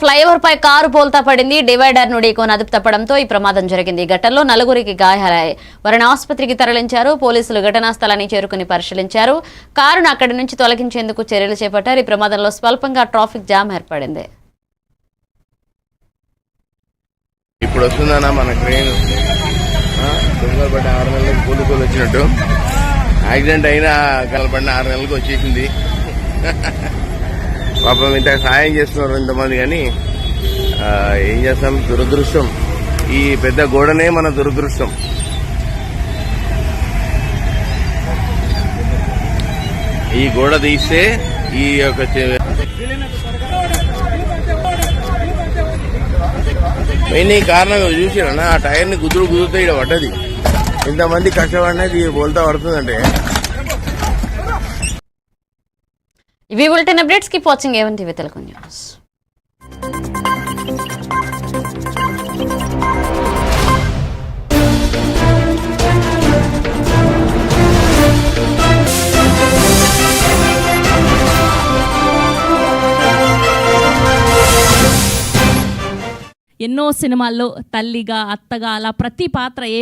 Flyover పై car పోల్తా పడింది. డివైడర్ను ఢీకొని అదుపు తప్పడంతో ఈ ప్రమాదం జరిగింది. ఘటనలో నలుగురికి గాయాలయ్యాయి. వారిని ఆసుపత్రికి తరలించారు. పోలీసులు ఘటనా స్థలాన్ని చేరుకుని పరిశీలించారు. కారును అక్కడి నుంచి తొలగించేందుకు చర్యలు చేపట్టారు. ఈ ప్రమాదంలో స్వల్పంగా ట్రాఫిక్ జామ్ ఏర్పడింది. ఇప్పుడు వస్తుందన్నా మన ట్రైన్ ఆరు నెలలకు వచ్చినట్టు. యాక్సిడెంట్ అయినా కలపడిన ఆరు నెలలకు వచ్చేసింది. పాపం ఇంత సాయం చేస్తున్నారు ఇంతమంది కానీ ఏం చేస్తాం? దురదృష్టం. ఈ పెద్ద గోడనే మన దురదృష్టం. ఈ గోడ తీస్తే ఈ యొక్క మెయిన్ ఈ కారణం చూసినా ఆ టైర్ని కుదురు ఇక్కడ పడ్డది. ఇంతమంది కష్టపడినది బోల్తా పడుతుందంటే. ఇవి bulletin updates keep watching A one TV Telugu news ఎన్నో సినిమాల్లో తల్లిగా అత్తగా అలా ప్రతి పాత్ర ఏ